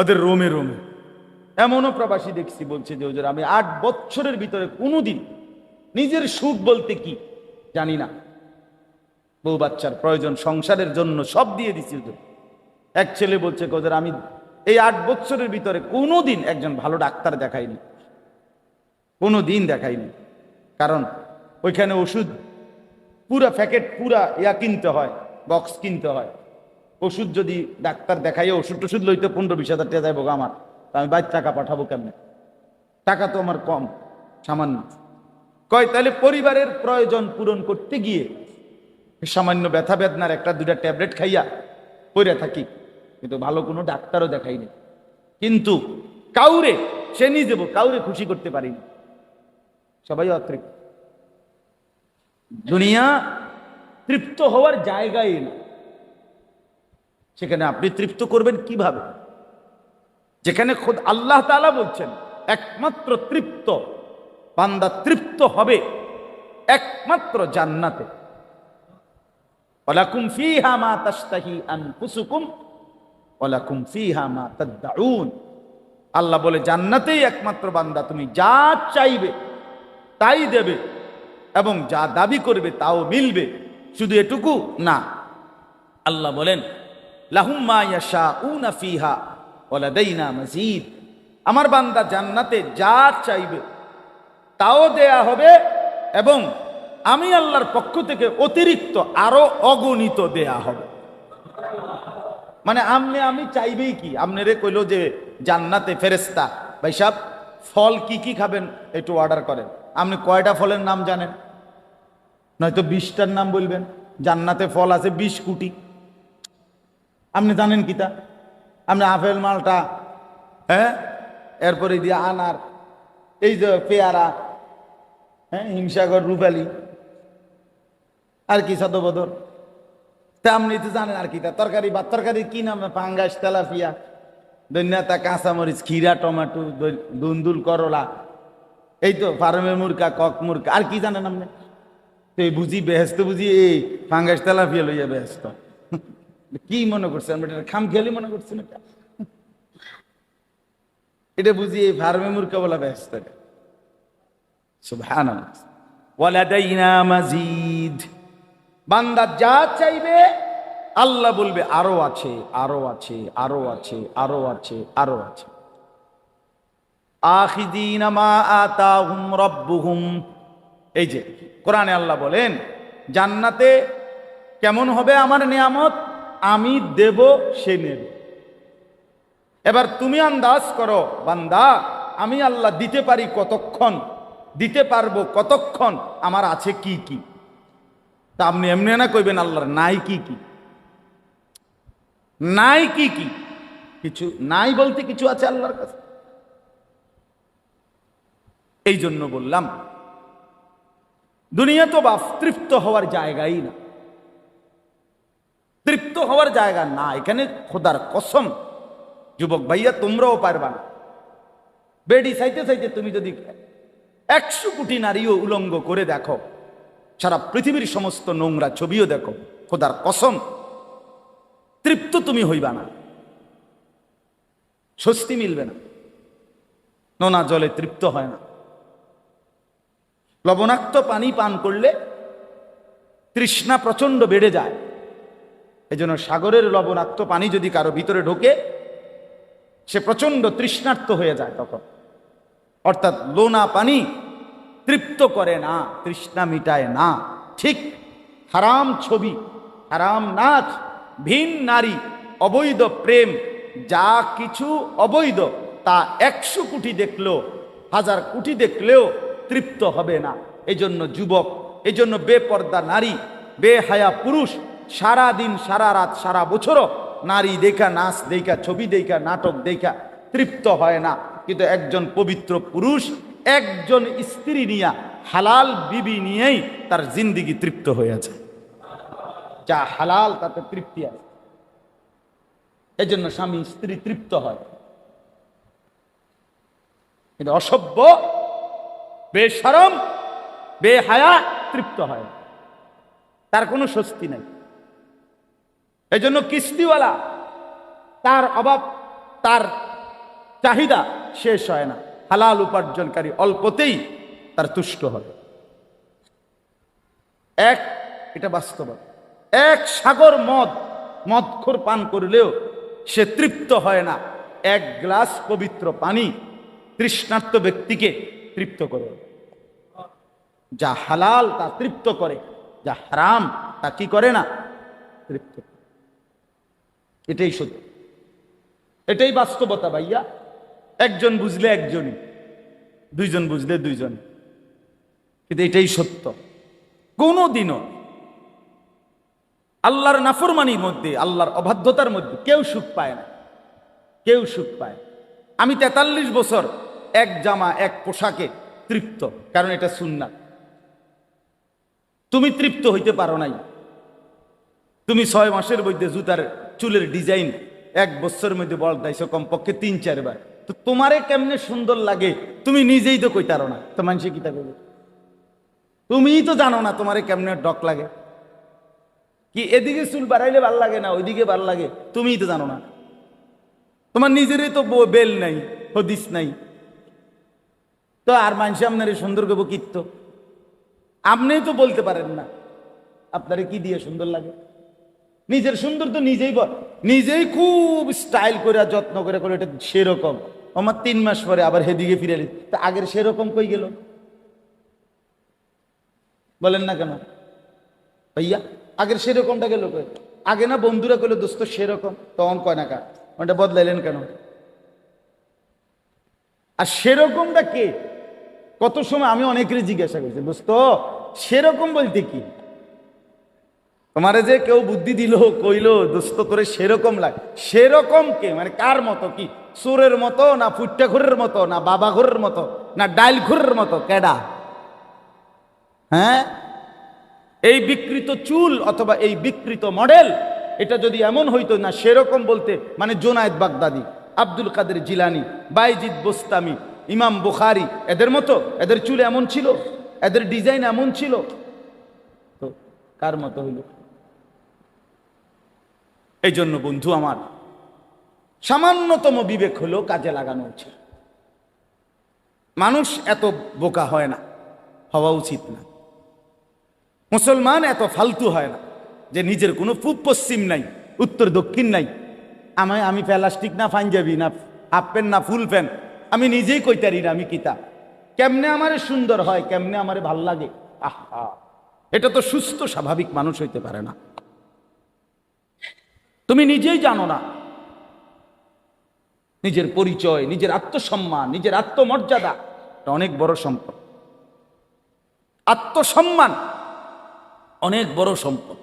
ওদের রোমে রোমে। এমনও প্রবাসী দেখছি বলছে যে ওদের আমি আট বছরের ভিতরে কোনোদিন নিজের সুখ বলতে কি জানি না। বউ বাচ্চার প্রয়োজন, সংসারের জন্য সব দিয়ে দিছি ওদের এক ছেলে বলছে ওদের আমি এই আট বছরের ভিতরে কোনোদিন একজন ভালো ডাক্তার দেখাইনি। কোনো দিন দেখাইনি। কারণ ওইখানে ওষুধ পুরা প্যাকেট পুরা ইয়া কিনতে হয়, বক্স কিনতে হয়। ওষুধ যদি ডাক্তার দেখাইয়ে ওষুধ টষুধ লইতে পনেরো বিশ হাজার টাকা যাইব আমার আমি বাইর টাকা পাঠাবো কেমনে? টাকা তো আমার কম, সামান্য। কয়, তাহলে পরিবারের প্রয়োজন পূরণ করতে গিয়ে সামান্য ব্যথা বেদনার একটা দুটা ট্যাবলেট খাইয়া পড়ে থাকি। কিন্তু ভালো কোনো ডাক্তারও দেখাইনি কিন্তু কাউরে, সে নিজে কাউরে খুশি করতে পারিনি সবাই অতৃপ্ত। দুনিয়া তৃপ্ত হওয়ার জায়গাই না। সেখানে আপনি তৃপ্ত করবেন কীভাবে? যেখানে খোদ আল্লাহ তাআলা বলছেন, একমাত্র তৃপ্ত, বান্দা তৃপ্ত হবে একমাত্র জান্নাতে। আল্লাহ বলে, জান্নাতেই একমাত্র বান্দা তুমি যা চাইবে তাই দেবে এবং যা দাবি করবে তাও মিলবে, শুধু এটুকু না। আল্লাহ বলেন ফিহা আমার বান্দা জান্নাতে যা চাইবে তাও দেয়া হবে এবং আমি আল্লাহর পক্ষ থেকে অতিরিক্ত আরও অগণিত দেয়া হবে। মানে আমনে আমি চাইবেই কি? আমনেরে কইলো যে জান্নাতে ফেরেস্তা ভাই সাহেব, ফল কি কি খাবেন? একটু অর্ডার করেন। আপনি কয়টা ফলের নাম জানেন? নয়তো বিশটার নাম বলবেন? জান্নাতে ফল আছে বিশ কোটি। আপনি জানেন কি তা? আপনি আপেল মালটা হ্যাঁ? এরপরে দিয়ে আনার, এই যে পেয়ারা হ্যাঁ? হিমসাগর, রুপালি, আর কি সদবদর তা আপনি তো জানেন আর কি তা? তরকারি বা তরকারি কি নাম? পাঙ্গাস, তেলাপিয়া দৈন্যাতা কাঁচামরিচ খিরা টমেটো দুন্দুল করলা, এই তো ফার্মের মুরকা কক মুরকা আর কি জানেন আপনি? তো বুঝি বেহেস্ত বুঝি এই ফাঙ্গাস তেলাপিয়া লইয়া বেহেস্ত কি মনে করছেন? এটা খাম খেয়ালি মনে করছেন এটা? এটা বুঝি এই ফার্মে মুরকা বলা ব্যস্ত বান্দা যা চাইবে, আল্লাহ বলবে, আরও আছে আরও আছে আরও আছে আরও আছে আরও আছে। রব্বুহুম। এই যে, কোরআনে আল্লাহ বলেন, জান্নাতে কেমন হবে আমার নিয়ামত? আমি দেব সে নেবে। এবার তুমি আন্দাজ করো, বান্দা, আমি আল্লাহ দিতে পারি কতক্ষণ? দিতে পারব কতক্ষণ? আমার আছে কি কি? তা আপনি এমনি না কইবেন আল্লাহর নাই কি কি? নাই কি কি? কিছু নাই বলতে কিছু আছে আল্লাহর কাছে? এই জন্য বললাম, দুনিয়া তো বাপ তৃপ্ত হওয়ার জায়গাই না। তৃপ্ত হওয়ার জায়গা না। এখানে খোদার কসম। যুবক ভাইয়া, তোমরাও পারবা না। বেডি চাইতে চাইতে তুমি যদি একশো কোটি নারীও উলঙ্গ করে দেখো, সারা পৃথিবীর সমস্ত নোংরা ছবিও দেখো, খোদার কসম, তৃপ্ত তুমি হইবা না। স্বস্তি মিলবে না। নোনা জলে তৃপ্ত হয় না। লবণাক্ত পানি পান করলে তৃষ্ণা প্রচণ্ড বেড়ে যায়। এজন্য সাগরের লবণাক্ত পানি যদি কারও ভিতরে ঢোকে, সে প্রচণ্ড তৃষ্ণার্ত হয়ে যায় তখন। অর্থাৎ লোনা পানি তৃপ্ত করে না, তৃষ্ণা মিটায় না। ঠিক হারাম ছবি, হারাম নাচ, ভিন নারী, অবৈধ প্রেম, যা কিছু অবৈধ, তা একশো কোটি দেখলেও, হাজার কোটি দেখলেও তৃপ্ত হবে না। এজন্য যুবক, এজন্য বেপর্দা নারী, বেহায়া পুরুষ সারা দিন সারা রাত সারা বছরও নারী দেখা, নাচ দেখা, ছবি দেখা, নাটক দেখা তৃপ্ত হয় না। কিন্তু একজন পবিত্র পুরুষ, একজন স্ত্রী নিয়া, হালাল বিবি নিয়েই তার জিন্দিগি তৃপ্ত হয়েছে যা হালাল, তাতে তৃপ্তি আছে। এজন্য স্বামী, স্ত্রী তৃপ্ত হয়। কিন্তু অসভ্য বেসরম বেহায়া তৃপ্ত হয়। তার কোনো স্বস্তি নাই। এই জন্য কিস্তিওয়ালা, তার অভাব, তার চাহিদা শেষ হয় না। হালাল উপার্জনকারী অল্পতেই তার তুষ্ট হবে। এক, এটা বাস্তবতা এক সাগর মদ, মদখোর পান করলেও সে তৃপ্ত হয় না। এক গ্লাস পবিত্র পানি তৃষ্ণার্ত ব্যক্তিকে তৃপ্ত করে। যা হালাল তা তৃপ্ত করে, যা হারাম তা কি করে না? তৃপ্ত। এটাই সত্য। এটাই বাস্তবতা ভাইয়া। একজন বুঝলে একজনই, দুইজন বুঝলে দুইজন। কিন্তু এটাই সত্য। কোনো দিনও আল্লাহর নাফরমানির মধ্যে, আল্লাহর অবাধ্যতার মধ্যে কেউ সুখ পায় না। কেউ সুখ পায় আমি তেতাল্লিশ বছর এক জামা, এক পোশাকে তৃপ্ত, কারণ এটা সুন্নাত তুমি তৃপ্ত হইতে পারো নাই। তুমি ছয় মাসের মধ্যে জুতার চুলের ডিজাইন এক বছরের মধ্যে বলতাইছো কমপক্ষে তিন, চারবার। তো তোমারে কেমনে সুন্দর লাগে, তুমি নিজেই তো কইতারো না। তো মানুষে কি তা করবে তুমিই তো জানো না তোমারে কেমনে ডক লাগে। কি এদিকে চুল বাড়াইলে ভালো লাগে না, ওইদিকে ভালো লাগে, তুমিই তো জানো না। তোমার নিজেরই তো বেল নাই, হদিস নাই। তো আর মানুষ আপনার সুন্দর করব কীর্ত আপনিই তো বলতে পারেন না। আপনারে কি দিয়ে সুন্দর লাগে? নিজের সুন্দর তো নিজেই নিজেই খুব স্টাইল করে যত্ন করে করে এটা সেরকম। আমার তিন মাস পরে আবার হেদিকে ফিরে এলি। তা আগের সেরকম কই গেল? বলেন না কেন? ভাইয়া, আগের সেরকমটা গেল কই? আগে না বন্ধুরা কইলো, দোস্ত, সেরকম। তখন কয় না কা ওটা বদলাইলেন কেন? আর সেরকমটা কে? কত সময় আমি অনেকেরই জিজ্ঞাসা করছি, দোস্ত, সেরকম বলতে কি? তোমারে যে কেউ বুদ্ধি দিল, কইলো, দোস্ত করে সেরকম লাগে, সেরকম কে? মানে কার মতো কি? সুরের মতো না ফুট্টা ঘুরের মতো, না বাবা ঘুরের মতো, না ডাইল ঘুরের মতো? কেডা? হ্যাঁ? এই বিকৃত চুল অথবা এই বিকৃত মডেল, এটা যদি এমন হইতো না সেরকম বলতে মানে জোনায়েদ বাগদাদি, আব্দুল কাদের জিলানি, বাইজিদ বোস্তামি, ইমাম বুখারি, এদের মতো? এদের চুল এমন ছিল? এদের ডিজাইন এমন ছিল? তো কার মতো হইল? এই জন্য বন্ধু আমার, সামান্যতম বিবেক হলো কাজে লাগানো উচিত। মানুষ এত বোকা হয় না, হওয়া উচিত না। মুসলমান এত ফালতু হয় না যে নিজের কোনো পূব পশ্চিম নাই, উত্তর দক্ষিণ নাই। আমায় আমি প্লাস্টিক না পাঞ্জাবি, না হাফ প্যান্ট, না ফুল প্যান্ট, আমি নিজেই কইতারি না আমি কিতা কেমনে আমারে সুন্দর হয়, কেমনে আমারে ভালো লাগে? আহা! এটা তো সুস্থ, স্বাভাবিক মানুষ হইতে পারে না। তুমি নিজেই জানো না। নিজের পরিচয়, নিজের আত্মসম্মান, নিজের আত্মমর্যাদা, এটা অনেক বড় সম্পদ। আত্মসম্মান অনেক বড় সম্পদ।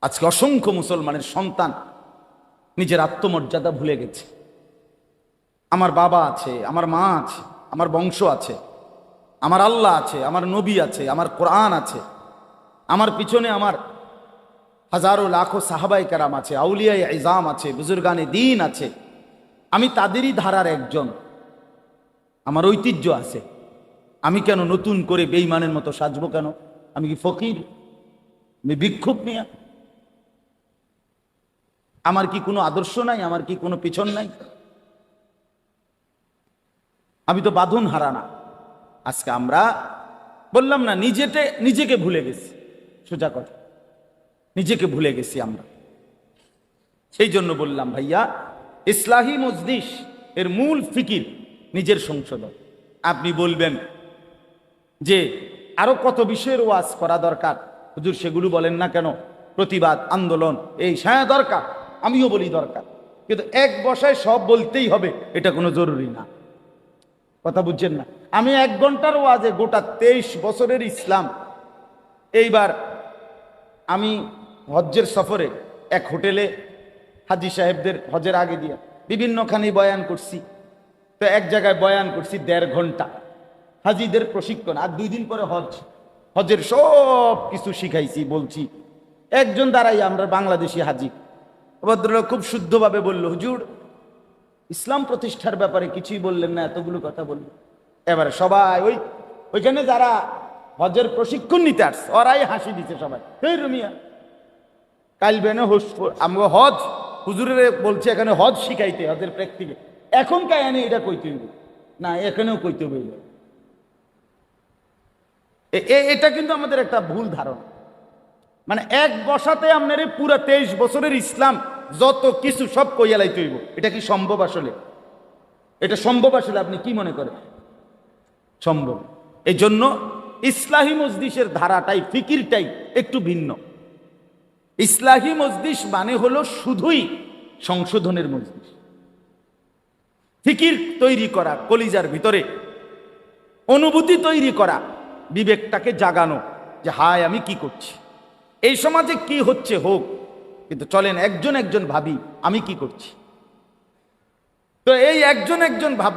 আজকে অসংখ্য মুসলমানের সন্তান নিজের আত্মমর্যাদা ভুলে গেছে। আমার বাবা আছে, আমার মা আছে, আমার বংশ আছে, আমার আল্লাহ আছে, আমার নবী আছে, আমার কোরআন আছে, আমার পিছনে আমার হাজারো লাখো সাহাবাই কারাম আছে আউলিয়াই ইজাম আছে, বুজুর্গানে দিন আছে। আমি তাদেরই ধারার একজন। আমার ঐতিহ্য আছে। আমি কেন নতুন করে বেইমানের মতো সাজবো কেন? আমি কি ফকির? আমি বিক্ষোভ নিয়ে আমার কি কোনো আদর্শ নাই? আমার কি কোনো পিছন নাই? আমি তো বাঁধন হারা না। আজকে আমরা বললাম না, নিজেতে, নিজেকে ভুলে গেছি। সোজা কথা। নিজেকে ভুলে গেছি আমরা। সেই জন্য বললাম, ভাইয়া, ইসলাহী মজলিস এর মূল ফিকির নিজের সংশোধন। আপনি বলবেন যে, আরও কত বিষয়ের ওয়াজ করা দরকার? হুজুর, সেগুলো বলেন না কেন? প্রতিবাদ, আন্দোলন, এই হ্যাঁ দরকার। আমিও বলি দরকার। কিন্তু এক বসায় সব বলতেই হবে, এটা কোনো জরুরি না। কথা বুঝছেন না? আমি এক ঘণ্টার ওয়াজে গোটা তেইশ বছরের ইসলাম। এইবার আমি হজ্জের সফরে এক হোটেলে হাজি সাহেবদের হজের আগে দিয়ে বিভিন্নখানি বয়ান করছি। তো এক জায়গায় বয়ান করছি দেড় ঘণ্টা। হাজিদের প্রশিক্ষণ, আর দুই দিন পরে হজ। হজের সব কিছু শিখাইছি, বলছি, একজন দ্বারাই আমরা বাংলাদেশি হাজি। ভদ্রলোক খুব শুদ্ধভাবে বলল, হুজুর, ইসলাম প্রতিষ্ঠার ব্যাপারে কিছুই বললেন না, এতগুলো কথা বললেন এবারে সবাই, ওই, ওইখানে যারা হজের প্রশিক্ষণ নিতে আসছে, ওরাই হাসি দিচ্ছে সবাই। রুমিয়া কাল বেনে হোস আমগো হজ, হুজুরের বলছে এখানে হজ শিখাইতে, হজের প্র্যাকটিকে। এখন কে এনে এটা কইতে হইব? না, এখানেও কইতে হইব এটা। কিন্তু আমাদের একটা ভুল ধারণা। মানে এক বসাতে আপনার পুরা তেইশ বছরের ইসলাম, যত কিছু সব কইয়ালাই তৈব এটা কি সম্ভব আসলে? এটা সম্ভব আসলে আপনি কি মনে করেন? সম্ভব। এই জন্য ইসলাহী মজদিসের ধারাটাই, ফিকিরটাই একটু ভিন্ন। ইসলাহী মজদিস মানে হলো শুধুই সংশোধনের মজদিস ফিকির তৈরি করা, কলিজার ভিতরে অনুভূতি তৈরি করা, বিবেকটাকে জাগানো যে, হায়, আমি কি করছি? এই সমাজে কি হচ্ছে হোক, কিন্তু চলেন একজন একজন ভাবি, আমি কি করছি? তো এই একজন একজন ভাব